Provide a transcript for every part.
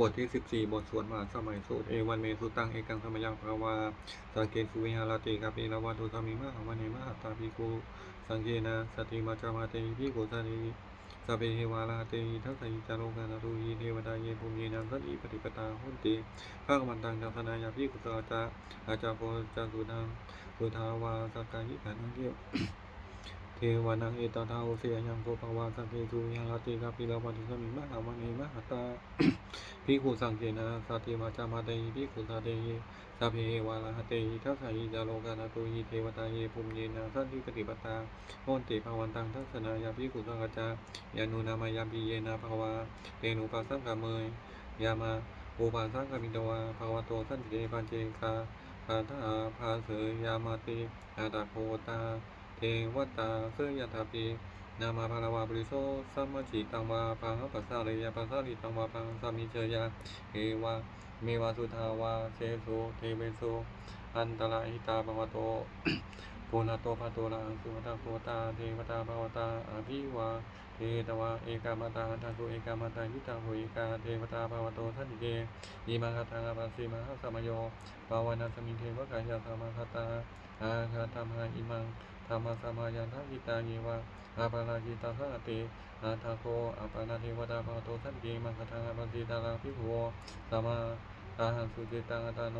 บทที่ 14 บทสวดมหาสมัยสูตรเอวันเมสุตังเอกังสมยังภาวาสังเกตสุวิหารติกาปิลาวาตุสามิมาหวันเนมหาตาภิกขุสังเกนะสติมาจามาเตภิกขุสติสัเพเทวาลาเตทัสสิจาโลกานาตุยีเทวดาเยภูมินังสัติปฏิปตาหุนติภาคมันตังจัสนายาภิกขุสาจาอาจาโพจาสุทังสุทาวาสกกายิขันธ์เกี่ยว วานังเอตตาโอเสียยังโกภวาสังเกตุยังลาติกาปิลาวาตุสมิมาหาวันเนมหาตาภิขุสังเกนะสัตติมาจามาเตยภิขุสาเตยสัพเพวาลาหเตยทัสสะยิจาโลกานาตุยเทวตาเยภูมิเยนะสันติปฏิปตาโหนติภาวันตังทัสสนายาภิขุสังฆจายานุนามายาปิเยนะภาวาเตนุปัสสังกเมยยามาอุปาสังกะมิตวาภาวะโตสันติเตปัญเจกาคาถาภาเสยยามาติอาตาโพตา วตาเสยยถาปินามาภารวาบริโซสัมมจิตังวาพังปัสสาเรยปัสสาริตังวาพังสามิเชยาเอวาเมวาสุทาวาเชโสเทเวโสอันตรายตาภวโตปุณโตภะโตระสุวตาโคตาเทวตาภวตาอภิวาเทตวาเอกามตาทันตุเอกามตายิตาหุเอกาเทวตาภวโตทันติเกอิมังคตังอปัสสิมหาสมโยภาวนาสมิเทวกายาสมาคตาอาคาธรรมะอิมัง รรมสมายันทกิตาเยวาอาปาราจิตาสหติอาทาโกอาปานาเทวดาภาโตสันติมังคทังอาปัสสิตาราภิกขุสัมมาอาหังสุจิตังอตาโน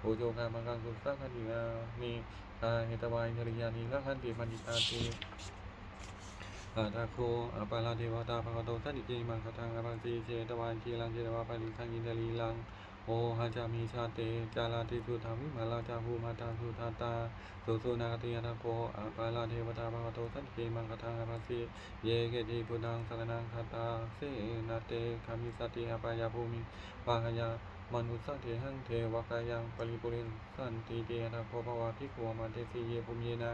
โอโจกามังคังสุสังฆตินานิกาเหตวายจริยานิละขันติปัญญิตาติอาทาโคอาปาราเทวดาภาโตสันติมังคทังอาปัสสิเจตวายคีลังเจตวาปาริสังยินเดลีลัง โอหาจามิชาเตจาลาติสุธรรมิมาลาจาภูมาตาสุทาตาสุสุนาติยานาโกอาปาลาเทวตาภาวโตสันติมังคทาภัสสิเยเกติพุทธังสรนังคาตาเสนาเตคามิสติอาปายาภูมิปาหยามนุสสะเทหังเทวกายังปริปุริสันติเตนะโคภวาภิกขุมาเตสีเยภูมิเยนะ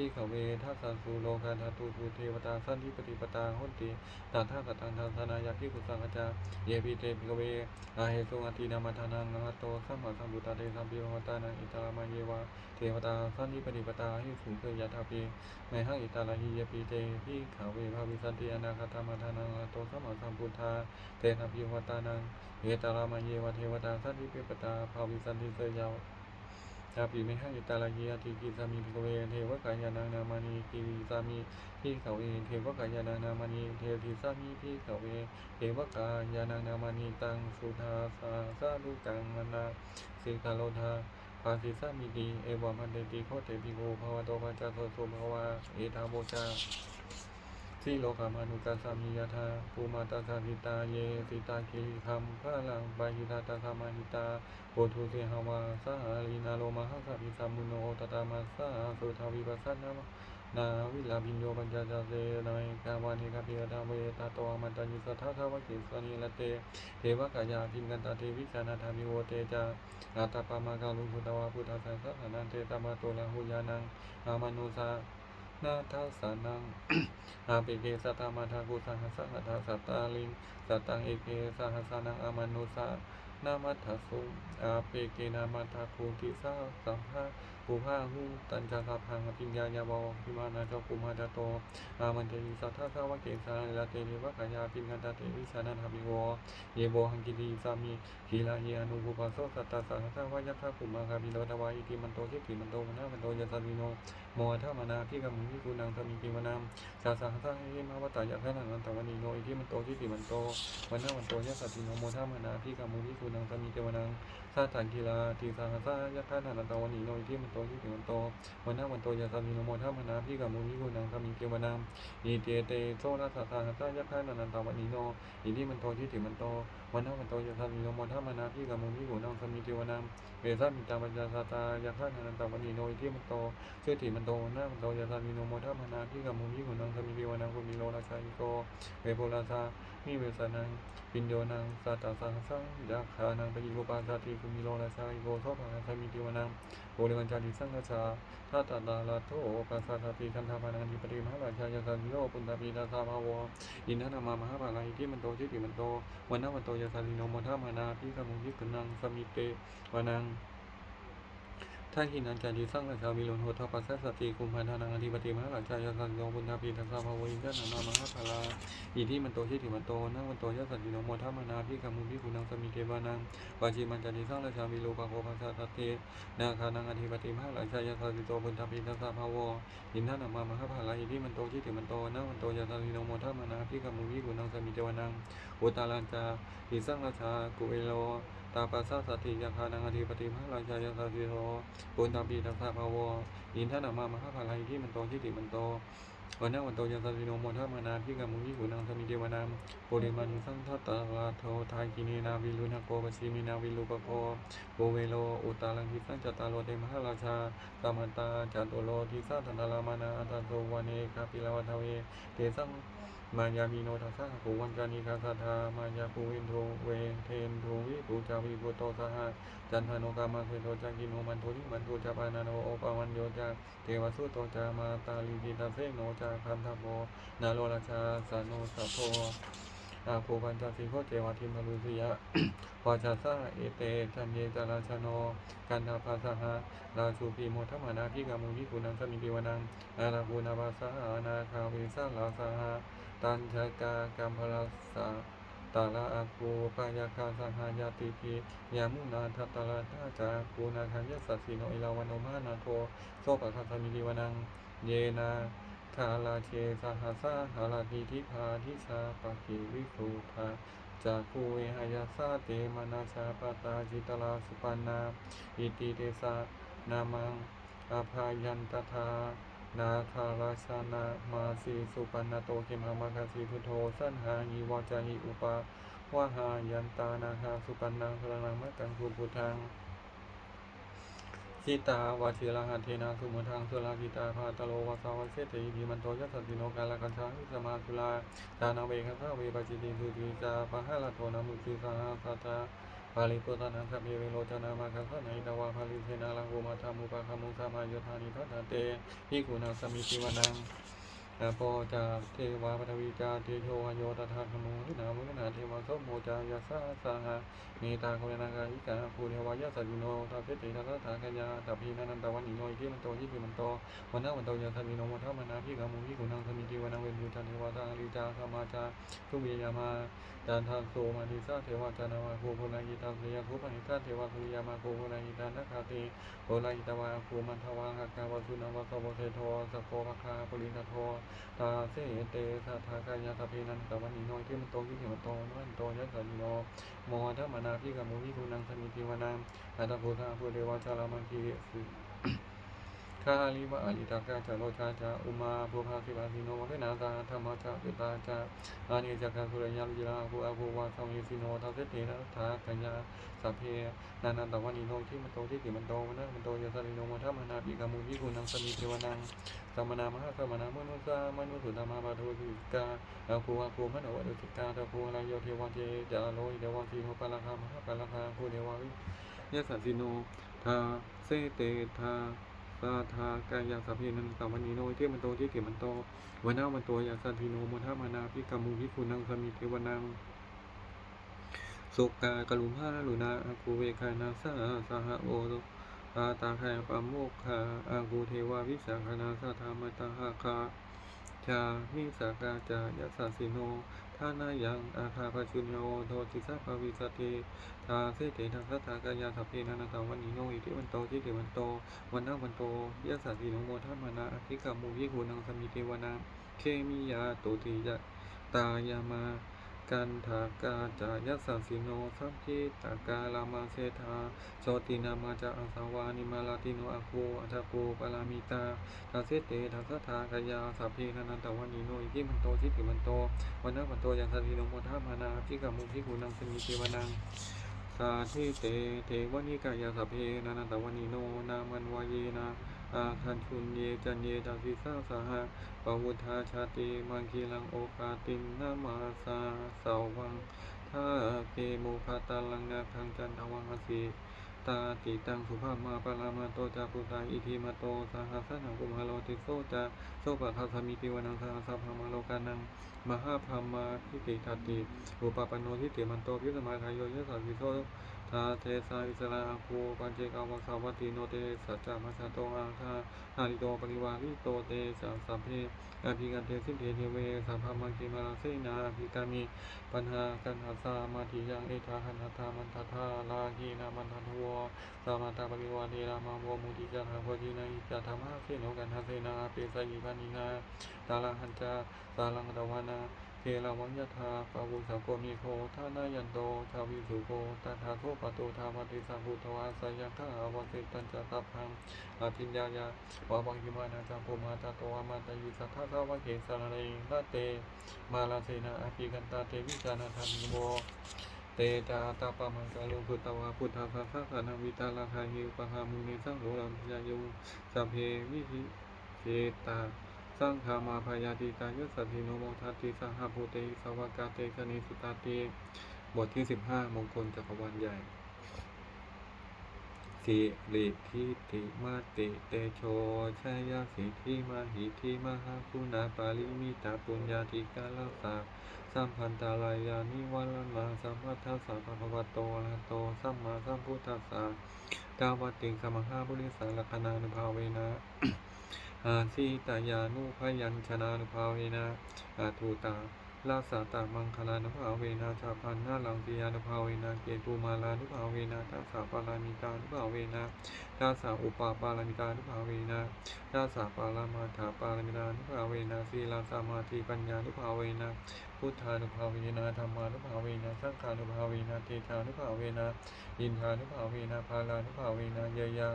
พิขเวทัสสันสุโลกาธาตุภูเทวตาสันติปฏิปตาหุนติตาทากตังทานธนายาภิกุสังฆจาเยปิเตภิกเวอาเหตุอัตินามาทานังนะโตสัมมาสัมพุทธาเตสัมปิวตานังอิตาลามาเยวาเทวตาสันนิปฏิปตาหิสุเกยะทาปีไมหังอิตาลาหิยปีเตพิขเวภาวิสันติอนาคตามาทานังนะโตสัมมาสัมพุทธาเตสัมปิวตานังเอตาลามาเยวาเทวตาสันนิปฏิปตาภาวิสันติเสยาว ชาปีไมหังอิตาลาหิยติกิสามีภิกเวเทวกายานังนามานีกิสามีพิเขาเวเทวกายานังนามานีเทวิสามีพิเขาเวเทวกายานังนามานิตังสุทาสาสาดุกังมนาสิกาโลทาปาสิสามิติเอวามันเตติโคเตปิโกภาวะโตปัจจโสโสภาวะเอทาโมจา สิโลกามานุกัสสามิยาธาภูมาตาสาหิตาเยสิตาคิริคัมพะลังบาหิตาตาคามาหิตาโพธุเสหาวาสหาลีนาโลมหาสัพพิสัมมุโนตตามาสาสุทาวิปัสสนามะนาวิลาบินโยปัญจจาเสนายกาวานิกาปิยตาเวตาตอมันตายิสัทธาทาวกิสนิละเต เทวกายาพิมกันตาเทวิชานาธามิโวเตจาอาตาปามากาลุสุตวาพุทธาสังสันันเตตามาโตลาหุยานังอามานุสา นาทัสสานังอาเปเกสัตตามาทากุสังหสัสหัตถาสัตตาลิงสัตตังเอเกสหัสานังอามนุสานามัทธสุอาเปเกนามัทาคูติสาสัมภาภูพาหูตันจาคาพังอภิญญาญาบวพิมานาเจ้าภูมาจาโตอามันเตวิสัทธาสาวเกสาลาเตวิวะกายาปิงันตาเตวิสานันทามิโวเยโบหังกิติสามีขีลาเยอนุภูปาโสสัตตาสังฆาวายะทาภูมาคาบิโลทวาอิติมันโตชิติมันโตมนามันโตยะสัมิโนโมทามนาพิกามุนิกุนังสมิกิมานามสาสังฆาหิมาวตายะทานันตวานิโนอิติมันโตชิติมันโตวันนามันโตยะสัติโนโมทามนาพิกามุนิกุนังสมิเกวนังสาตันกีฬาทีสังฆายักษ์นันตวันนีโนที่มันโตที่ถึงมันโตวันนั้นวันโตยาสามีนโมทัมนาพี่กับมูนิกุนังสามีเกวนังอีเตเตโซนาสัทธาสัยักษ์นันตาวันนีโนอีที่มันโตที่ถึงมันโตวันนั้นวันโตยาสามีนโมทัมนาพี่กับมูนิกุนังสามีเกวนังเวสามิตาปัญญาสตายักษ์นันตาวันนีโนที่มันโตชื่อที่มันโตวันนั้นมันโตยาสามีนโมทัมนาพี่กับมูนิกุนังสามีเกวนังกุมิโลราชาอิโกเวโพราชา มีเวสานังปิญโยนังสัตตสังสังยักขานังปฏิโกปาสาติคุมิโลราชาอิโกโสภาสามิติวนังโอเลวันจาริสังฆชาทัตตาลาลาโตปัสสะทติคันธาปานังทิปติมหาราชายาสันโยปุณตปีนาสาภาวอินทนามามหาภาลัยที่มันโตชิติมันโตวันนวันโตยาสาลิโนมทัมมานาพิกมุยิกุนังสมิเตวานัง ท่าหินันจาริสร้างราชาวิรุณโหทปัสสะสติคุมพันธานังอธิปติมหาราชายาสันโยบุญทาปีทัสสะภาวินทนามามหาภาลาอิทิมันโตชิติมันโตนังมันโตยะสันติโนโมทัมมานาพิกามุพิกุนังสมิเกวานังวาจิมันจาริสร้างราชาวิรุปะโคปัสสะสตินาคานังอธิปติมหาราชายาสันติโตบุญทาปีทัสสะภาวอินทนามามหาภาลาอิทิมันโตชิติมันโตนังมันโตยะสันติโนโมทัมมานาพิกามุพิกุนังสมิเกวานังอุตตาลัญจาอิสร้างราชากุเอโล ตาปัสสะสติยาคานังอธิปติมหาราชายาสันติโตปุณตาปีทัสสะภาวอินทนามามหาภาลัยที่มันโตที่ติมันโตวันนั้นวันโตยันสันติโนโมทัมานาพิกามุยิกุนังสมิเดวานามโปเรมันุสังทัตตาลาโททายกินีนาวิลุนาโกปชิมินาวิลุปโกโกเวโลอุตาลังทิสังจตารโลเตมหาราชากามันตาจัตุโลทิสัตันตารามานาอัตโตวานีคาปิลาวัทเวเตสัง มายามีโนทัสสะภูวันจานิคาสาธามายาภูวินโทเวเทนโทวิปูจาวิปุโตสหะจันทโนกามาเทโตจักินโนมันโทนิมันโทจาปานาโนโอปาวันโยจาเทวสุโตจามาตาลิกิตาเสโนจาคันทโพนาโลราชาสาโนสัพโพอาโภปัญจสิโคเจวาทิมพลุสิยะปาจาสะเอเตจันเยจาราชโนกันทาภาสหะราชูปีโมทัมานาพิกามุนิกุนังสมิติวนังอาราภูนาภาสหานาคาวิสาลาสหะ ตันชกากัมพลาสะตาลาอากูปายาคาสหายาติพียามุนาทัตตาลาทาจากูนาคันยสัสสิโนอิลาวานโนมานาโทโซปะคัสมิลิวนัง เยนาคาลาเชสหสาหาราติทิพาทิชาปะกิวิสุภาจากคูเวหายาสาเตมนาชาปตาจิตลาสุปันนา อิติเตสานามังอภายันตถา นาคาราชานามาสีสุปันนโตเขมามาคาสีพุทโธสันหาหิวาจาหิอุปาวาหายันตานาคาสุปันนังพลังมะกังภูพุทังสิตาวาชิระหันเทนาสุมุทังสุรากิตาภาตโลวาสาวเสติหิมันโตยัสสติโนกาลกัญชาวิสมาสุลาตานาเวคัสสะเวปจิติสุติจาปะหะละโทนามุสิสาหาสัจจา ปาลิปุตานังสัพเพเวโรจนามาคัสสะไนตวาภาลิเสนาลังโกมาธามุปะคามุสามาโยธานิทัตเตพิกุณาสมิติวนังอาโปจาเทวาปทวีจาเทโชวโยตถาคโมนินามุนินาเทวาโสโมจายาสาสาหะเมตาโคเรนากาอิกาภูเทวายาสัจจิโนทาเสติทัสสะทากายาตัพพีนันตวันนิโนอิทิมันโตยิปิมันโตวันนาวันโตยาสัจจิโนมทัมมนาพิกามุพิกุณังสมิติวนังเว จาตาลิจาสมาจาทุเมยามาจานทานโสมานิสาเทวาจานามาโคโคนายิตาเสียคุปนิสาเทวาสุยามาโคโคนายิตานักขาติโคนายิตาวาภูมันทวาหักกาวสุนาวาสวเทโทสโพภคาปรินทโทตาเสเตสัทากายาตพีนันตวันนิโนที่มันโตที่เหมันโตมันโตยัสสนิโนโมหะธรรมนาพิกามุวิคุนังสมิติวานังอัตตพุทธาภูเดวาชาลามังคีสุ คาลิวะอลิตากาจาโรชาจาอุมาภูภาสิบาสิโนวะเวนาตาธรรมจาปิตาจาอานิจักขัสุรยามจิราภูอาภูวาสังเวสิโนทัสเสตินะทากัญญาสัพเพนานันตวันิโนที่มันโตที่ติมันโตมันนะมันโตยาสริโนมัทมนาปิกามุวิกุนังสมิเทวนังสัมมนามหาสัมมนามนุสามนุสุธรรมาบาทุสิกาอาภูอาภูมโนวัตุสิกาตาภูอะไรโยเทวะเจจาโลยเดวังสีโหปะละคามหาปะละคาภูเดวาวิยาสสิโนทาเสเตทา สาธากายาสัพเพนันตวันนีโนเทมันโตที่เกมันโตวันาวันโตยาสันติโนมทามานาพิกามุพิคุนังสมิเทวนังสุกากลุมหาลุนาอากูเวคานาสาสหโอตอาตาคายปโมกขาอากูเทวาวิสาคนาสาธามตาหาคาชามิสากาจายาสาสิโน ทานายังอาคาปชุญโยโทจิสัพพวิสติทาเสติทางสัทธากายาสัพเพนันตวันนีโนอิทิวันโตที่เกมันโตวันนาวันโตยะสัตติโนโมทัมมานาอภิกามุวิกุนังสมิเทวนาเคมิยาตุติยะตายามา กันทากาจายะสัสสิโนสัพพิตากาลามาเสธาโชตินามาจาอาสาวานิมาลาติโนอาโคอัตโกปารามิตาทาเสเตทัสทากายาสัพเพนันตวันีโนอิทิมันโตทิติมันโตวันนาวันโตยะสัสสิโนโมทัมมานาอภิกามุวิกุนังสมิเทวนาสาธิเตเทวนิกายาสพเพนันตวนิโนนามันวายนะ อาคันชุนเยจันเยตาสิสาสหะปวุธาชาติมังคีลังโอกาตินนามาสาสาวังท่าเกโมคาตาลังนาคังจันทวังอสีตาติตังสุภาพมาปรามาโตจาปุตาอิทิมาโตสหัสนังกุมหาโลติโซจาโซปะคาสมิติวนังสหัสพามาโลกานังมหาพามาทิติทัตติอุปปันโนทิเตมันโตพิสมาทายโยยะสัสสิโส ทาเทสาอิสระภูปัญเจกาวสาวัติโนเตสัจจามัสสโตอาคาหาริโตปริวาริโตเตสัสัพเพอภิกันเตสิเทเทเวสัพพมังคิมาลาเสนาอภิกามิปัญหากันหาสามาธิยังเอทาหันหทามันทัธาลาหีนามันทันทวสามาตาปริวาเดรามาวมุติจาทาโพจินาอิจาธรรมะเสนกันหาเสนาเปสายิปานินาตาลังหันจาสาลังตวานา เทราวัญญาธาปาวุสังโกมิโคทานายันโตชาวิสุโกตัทาโทปโตธามัติสังพุทธวาสยังฆาวเสตัญจตัพพังอาทิญญายาวาวังคิมานาจังโพมาตาโตวามาตายุสัทธาสาวะเกสารเรงละเต มาลาเสนาอภิกันตาเทวิจานาธรรมโมเตจาตาปามังกาลุพุตวาพุทธาภาสสานาวิตาลาคาหิปะหามุนิสังโฆลัมยายุสัพเพวิหิเจตา สร้างคามาพยาติกายสัตถิโนโมทัตติสหภูเตสวากาเตชนิสุตาติบทที่15มงคลจักรวาลใหญ่สิริทิติมาติเตโชชัยาสิทิมาหิทิมหาคุณาปาลิมิตาปุญญาธิกาลสาสัมพันตาลายานิวัลมาสัมพัทธสสะภะคะวโตอะโตสัมมาสัมพุทธัสสะกาวติงสมหาบุริสาลคนานุภาเวนะ อาสีตายานุพยัญชนะนุภาเวนะอาทูตาลาสาตามังคลานุภาเวนะชาพันนาลังปิยานุภาเวนะเกตุมาลานุภาเวนะทัสสะปารามิกานุภาเวนะทัสสะอุปาปารามิกานุภาเวนะทัสสะปารามาถาปารามิกานุภาเวนะสีลาสามาธิปัญญานุภาเวนะพุทธานุภาเวนะธรรมานุภาเวนะสังฆานุภาเวนะเตชานุภาเวนะอินทานุภาเวนะพาลานุภาเวนะเยยา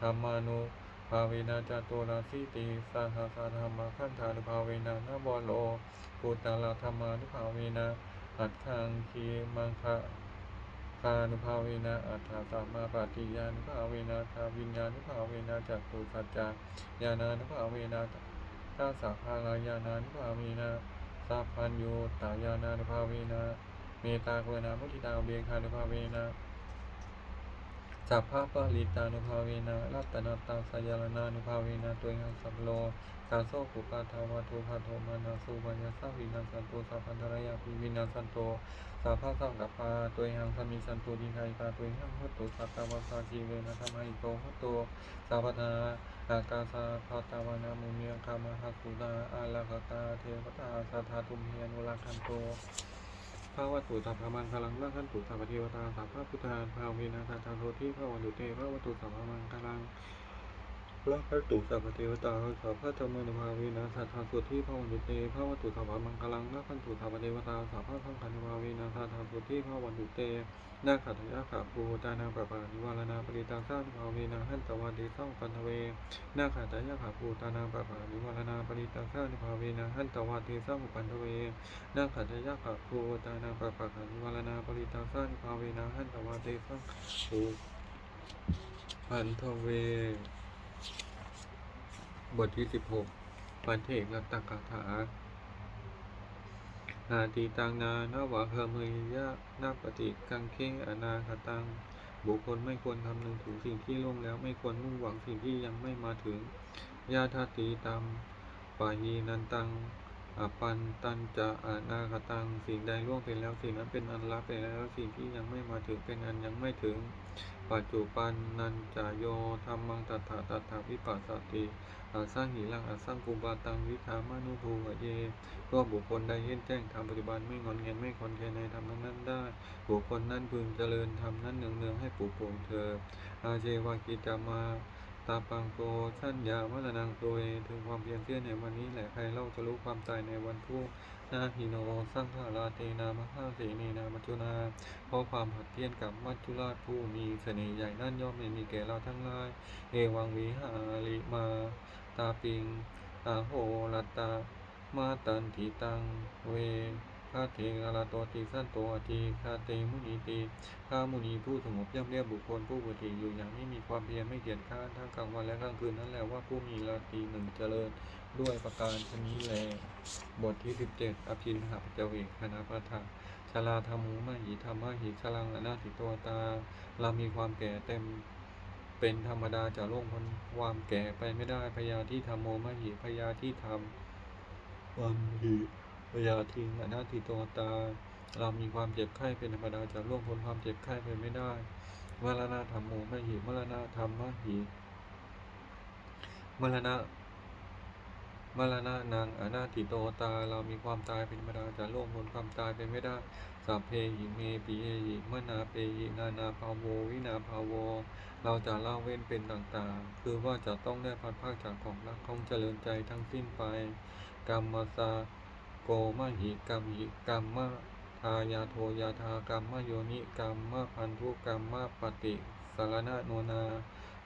ธรรมานุ ภาเวนะจตุราสิติสาหาสาธรรมขันธานุภาเวนะนาบโลปุตาลาธรรมานุภาเวนะอัตถังคีมังคะคานุภาเวนะอัฏฐาสัมมาปฏิยานุภาเวนะทาวิญญานุภาเวนะจักขุสัจจายานานุภาเวนะทัสสะภาลายานานุภาเวนะสัพพัญโยตายานานุภาเวนะเมตตากรุณามุทิตาอุเบกขานุภาเวนะ สัพพะปะริตานุภาเวนะรัตนาตาสยารนานุภาเวนะตัวยังสัพโลกาโซกุปาทาวาทุภาโทมานาสุวัญญาสวินาสันโตสัพพันธรยาภิวินาสันโตสัพพะสังกัปปาตัวยังสมิสันโตดินายกาตัวยังหัตโตสัตตวาสาจีเวนะธรรมิโตหัตโตสัพพนาอากาสาภาตาวานามุเนียคามหาสุนาอาลาคตาเทวตาสัทธาตุมเฮนุรักขันโต พระวัตถุสัพพมังคลังละขันตุสัพพเทวตาสัพพพุทธาภาเวนะสัทธาโทที่พระวันตุเตพระวัตถุสัพพมังคลัง ละขัตุสัพพเทวตาสัพพะธรรมนุภาเวนะสัทธาโสทิพระวันตุเตพระวัตถุสัพพมังคลังละขันตุสัพพเทวตาสัพพะสังฆานุภาเวนะสัทธาโสทิพระวันตุเตนาขัตยะขาภูตานาปะปานิวารณาปริตาสร้านุภาเวนะหันตวันเดสังปันทเวนาขัตยะขาภูตานาปะปานิวารณาปริตาสร้านุภาเวนะหันตวันเดสังปันทเวนาขัตถยะขะภูตานาปะปะขันวารณาปริตาสันภาเวนะหันตวาเตสังภูพันทเว บทที่สิบหกปันเทกรัตตกถานาตีตังนานาวะเฮมยยะนาปฏิกังเคอนาคตัง บุคคลไม่ควรคำนึงถึงสิ่งที่ล่วงแล้วไม่ควรมุ่งหวังสิ่งที่ยังไม่มาถึงยาทาตีตามปายีนันตังอปันตันจะอานาคตัง สิ่งใดล่วงไปแล้ว สิ่งนั้นเป็นอันลับไปแล้ว สิ่งที่ยังไม่มาถึงเป็นอันยังไม่ถึง ปัจจุบันนันจโยธรรมังตถาตถาวิปัสสติ อาสร้างหิรังอาสร้างกุบาตังวิธามานุภูเยก็บุคคลใดเห็นแจ้งธรรมปัจจุบันไม่งอนเงียนไม่คอนแคนในธรรมนั้นได้ บุคคลนั้นพึงเจริญธรรมนั้นเนืองเนืองๆให้ปลูกปลงเธออาเจวากิจามา ตาปังโกชัญญามรณังโตเอถึงความเพียรเพียรในวันนี้แหละใครเล่าจะรู้ความตายในวันพรุ่งนาหิโนสังฆาราเตนามหาเสนีนามัจจุนาเพราะความผัดเพี้ยนกับมัจจุราชผู้มีเสน่ห์ใหญ่นั่นย่อมไม่มีแก่เราทั้งหลาย เอวังวิหาริมาตาปิงอาโหรัตตามาตันทิตังเว คาเทอาราโตติสั้นโตอทีคาเตมุนีตีข้ามุนีผู้สงบย่ำเรียบบุคคลผู้ปฏิอยู่อย่างไม่มีความเพียรไม่เกียจค้านทั้งกลางวันและกลางคืนนั่นแหละว่าผู้มีราตรีหนึ่งเจริญด้วยประการชนี้แลบทที่17อภินหาปเจวกคณะปะทะชลาธรรมุมาหิธรรมะหิชลังอนาติตัวตาเรามีความแก่เต็มเป็นธรรมดาจะล่วงพ้นความแก่ไปไม่ได้พยาที่ทำโมมหิพยาที่ทำความหิ พยาทิงอนาติตวตา เรามีความเจ็บไข้เป็นธรรมดาจะล่วงพ้นความเจ็บไข้ไปไม่ได้มรณะธรรมโมมหิมรณะธรรมมหิมรณะมรณะนางอนาติโตตา เรามีความตายเป็นธรรมดาจะล่วงพ้นความตายไปไม่ได้สัพเพหิเมปิเอหิมนาเปหินานาภาโววินาภาโว เราจะเละเว้นเป็นต่างๆ คือว่าจะต้องได้พัดภาคจากของรักของเจริญใจทั้งสิ้นไปกรรมสา โกมหิกรรมหิกรรมะทายาโทยาทากรรมโยนิกรรมะพันธุกรรมะปฏิสารณะโนนา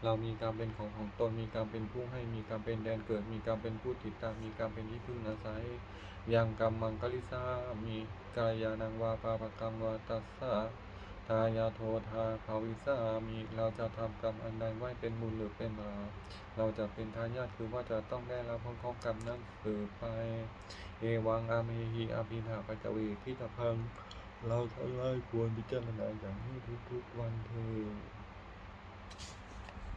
เรามีกรรมเป็นของของตนมีกรรมเป็นผู้ให้มีกรรมเป็นแดนเกิด มีกรรมเป็นผู้ติดตามมีกรรมเป็นที่พึ่งอาศัยยังกรรมมังกลิสามีกายานังวาปาปกรรมวาตัสสะทายาโททาภาวิสามีเราจะทำกรรมอันใดไว้เป็นบุญหรือเป็นบาปเราจะเป็นทายาทคือว่าจะต้องได้รับผลของกรรมนั้นสืบไป เอวังอาเมหิอาภินาปัจวีพิทพัง เราทั้งหลายควรพิจารณาอย่างนี้ทุกๆวันเถิด